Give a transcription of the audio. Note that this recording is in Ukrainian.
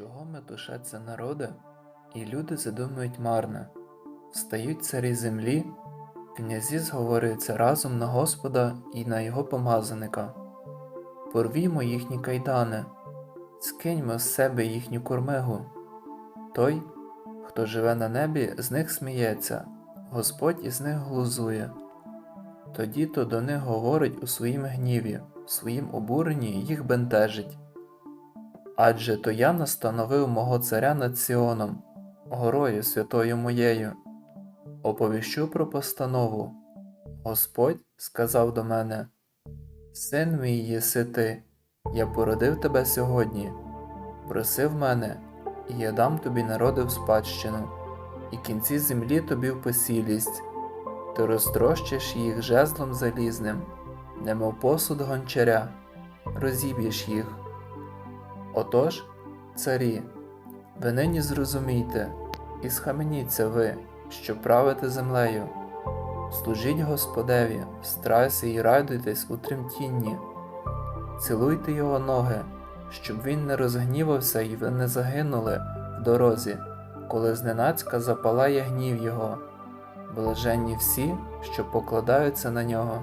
Чого метушаться народи, і люди задумують марне, встають царі землі, князі зговорюються разом на Господа і на його помазаника. Порвімо їхні кайдани, скиньмо з себе їхню кормигу. Той, хто живе на небі, з них сміється, Господь із них глузує. Тоді то до них говорить у своїм гніві, в своїм обуренні їх бентежить. Адже то я настановив мого царя над Сіоном, горою святою моєю. Оповіщу про постанову. Господь сказав до мене: Син мій єси ти, я породив тебе сьогодні. Просив мене, і я дам тобі народи в спадщину, і кінці землі тобі в посілість. Ти розтрощиш їх жезлом залізним, немов посуд гончаря, розіб'єш їх. Отож, царі, ви нині зрозумійте, і схаменіться ви, що правите землею. Служіть Господеві, в страсі і радуйтесь у тремтінні, цілуйте його ноги, щоб він не розгнівався і ви не загинули в дорозі, коли зненацька запалає гнів його. Блаженні всі, що покладаються на нього.